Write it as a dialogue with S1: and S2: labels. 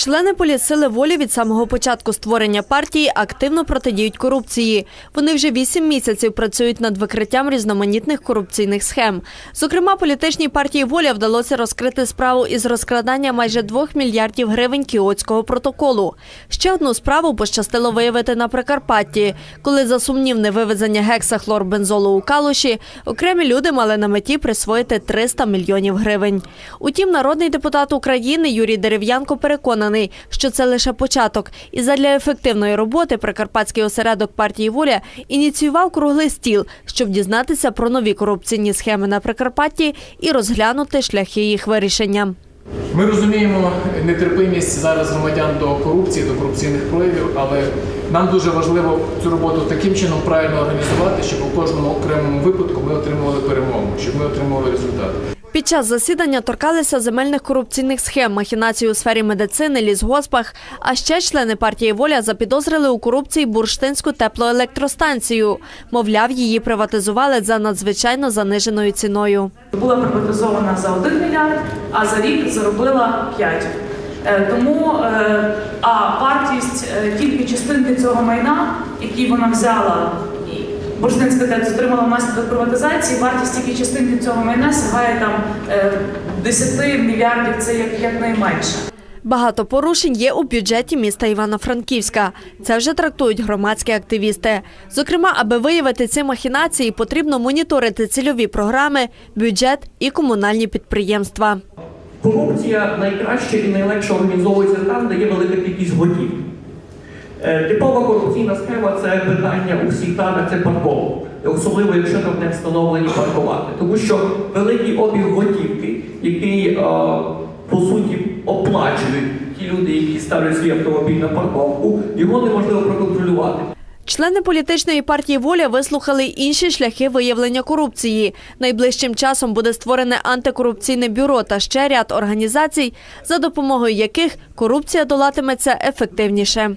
S1: Члени політсили волі від самого початку створення партії активно протидіють корупції. Вони вже вісім місяців працюють над викриттям різноманітних корупційних схем. Зокрема, політичній партії воля вдалося розкрити справу із розкрадання майже 2 мільярдів гривень кіотського протоколу. Ще одну справу пощастило виявити на Прикарпатті, коли за сумнівне вивезення гексахлорбензолу у калуші окремі люди мали на меті присвоїти 300 мільйонів гривень. Утім, народний депутат України Юрій Дерев'янко переконаний, що це лише початок. І задля ефективної роботи Прикарпатський осередок партії Воля ініціював круглий стіл, щоб дізнатися про нові корупційні схеми на Прикарпатті і розглянути шляхи їх вирішення.
S2: Ми розуміємо нетерпимість зараз громадян до корупції, до корупційних проявів, але нам дуже важливо цю роботу таким чином правильно організувати, щоб у кожному окремому випадку ми отримували перемогу, щоб ми отримували результат.
S1: Під час засідання торкалися земельних корупційних схем, махінацій у сфері медицини, лісгоспах. А ще члени партії Воля запідозрили у корупції бурштинську теплоелектростанцію. Мовляв, її приватизували за надзвичайно заниженою ціною.
S3: була приватизована за 1 мільярд, а за рік заробила 5. Е, Тому е, а вартість е, тільки частинки цього майна, який вона взяла, Бурштинська ТЕЦ отримала внаслідок приватизації, вартість тільки частинки цього майна сягає там е, 10 мільярдів, це як, якнайменше.
S1: Багато порушень є у бюджеті міста Івано-Франківська. Це вже трактують громадські активісти. Зокрема, аби виявити ці махінації, потрібно моніторити цільові програми, бюджет і комунальні підприємства.
S4: Корупція найкраще і найлегше організовується там, де є велика кількість готівки. Е, Типова корупційна схема це питання у всіх танах, це парковок. Особливо, якщо там не встановлені паркувати. Тому що великий обіг готівки, який е, по суті оплачують ті люди, які ставлять свій автомобіль на парковку, його неможливо проконтролювати.
S1: Члени політичної партії Воля вислухали інші шляхи виявлення корупції. Найближчим часом буде створене антикорупційне бюро та ще ряд організацій, за допомогою яких корупція долатиметься ефективніше.